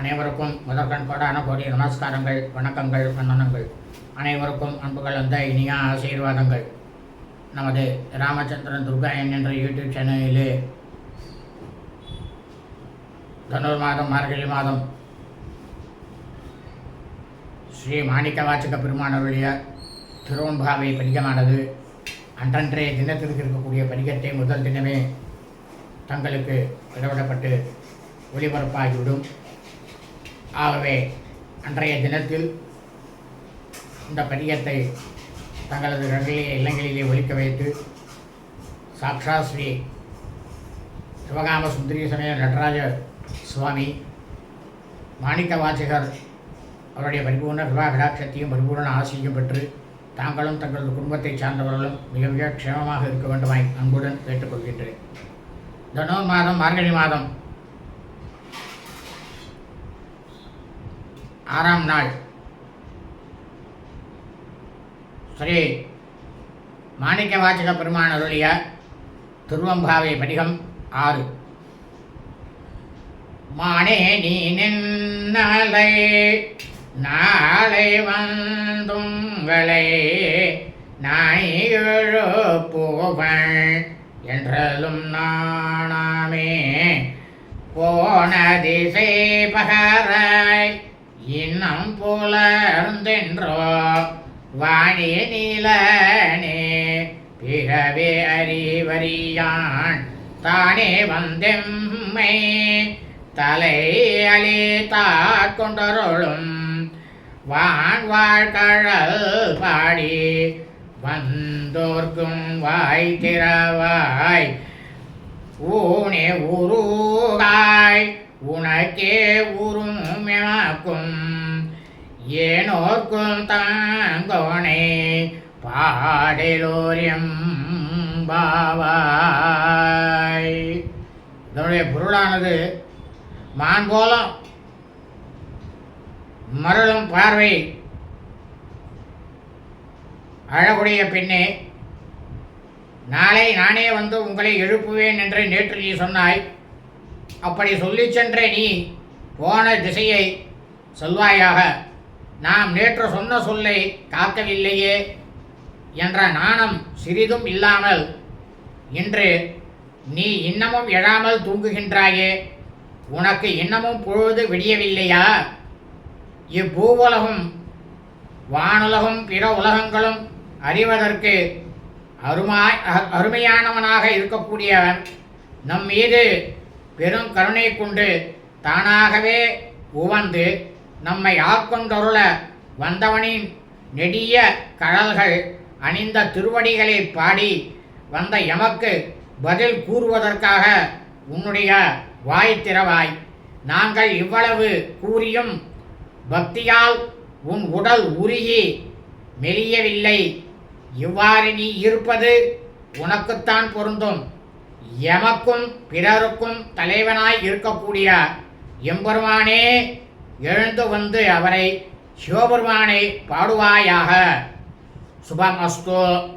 அனைவருக்கும் முதற்கண் கோடான கோடி நமஸ்காரங்கள் வணக்கங்கள் வந்தனங்கள் அனைவருக்கும் அன்புகள் அந்த இனிய ஆசீர்வாதங்கள். நமது ராமச்சந்திரன் துர்காயன் என்ற யூடியூப் சேனலிலே தனுர் மாதம் மார்கழி மாதம் ஸ்ரீ மாணிக்க வாச்சக பெருமானருடைய திருவன்பாவை பதிகமானது அன்றன்றைய தினத்திற்கு இருக்கக்கூடிய பதிகத்தை முதல் தினமே தங்களுக்கு விடவிடப்பட்டு ஒளிபரப்பாகிவிடும். ஆகவே அன்றைய தினத்தில் இந்த பதிகத்தை தங்களது ரகளிலே இல்லங்களிலே ஒலிக்க வைத்து சாக்ஷா ஸ்ரீ சிவகாம சுந்தரி சமய நடராஜ சுவாமி மாணிக்க வாசகர் அவருடைய பரிபூர்ண விவாகடாட்சத்தையும் பரிபூர்ண ஆசையும் பெற்று தாங்களும் தங்களது குடும்பத்தை சார்ந்தவர்களும் மிக மிக க்ஷேமமாக இருக்க வேண்டுமாய் அன்புடன் கேட்டுக்கொள்கின்றேன். தனோ மாதம் மார்கழி மாதம் ஆறாம் நாள். ஸ்ரீ மாணிக்க வாச்சக பெருமான் அருளிய துருவம்பாவை படிகம் ஆறு. மானே நீ நின்னலை நாளை வந்துங்களை நாய்களோ போவள் என்றலும் நானாமே போன திசை பகராய் இன்னம் புலர்ந்தென்றோ வாணி நீலனே பிறவே அறிவறியான் தானே வந்தெம்மை தலை அழித்தா கொண்டருளும் வான் வாழ்கழல் பாடி வந்தோர்க்கும் வாய் திறவாய் ஊனே உருகாய் உனக்கே ஊரும் எமக்கும் ஏனோர்க்கும் தாங்கோனே பாடலோரியம் பாவாய் இதனுடைய பொருளானது மான் போலம் மருளும் பார்வை. அழகுடைய பெண்ணே நாளை நானே வந்து உங்களை எழுப்புவேன் என்று நேற்று நீ சொன்னாய். அப்படி சொல்லி சென்ற நீ போன திசையை சொல்வாயாக. நாம் நேற்று சொன்ன சொல்லை காக்கவில்லையே என்ற நாணம் சிறிதும் இல்லாமல் இன்று நீ இன்னமும் எழாமல் தூங்குகின்றாயே. உனக்கு இன்னமும் பொழுது விடியவில்லையா? இப்பூவுலகும் வானுலகும் பிற உலகங்களும் அறிவதற்கு அருமாய் அ- அருமையானவனாக இருக்கக்கூடியவன். நம் மீது பெரும் கருணை கொண்டு தானாகவே உவந்து நம்மை ஆக்கொண்டொருள வந்தவனின் நெடிய கழல்கள் அணிந்த திருவடிகளை பாடி வந்த எமக்கு பதில் கூறுவதற்காக உன்னுடைய வாய் திறவாய். நாங்கள் இவ்வளவு கூறியும் பக்தியால் உன் உடல் உருகி மெலியவில்லை. இவ்வாறு நீ இருப்பது உனக்குத்தான் பொருந்தும். எமக்கும் பிறருக்கும் தலைவனாய் இருக்கக்கூடிய எம்பெருமானே எழுந்து வந்து அவரை சிவபெருமானை பாடுவாயாக. சுபமஸ்து.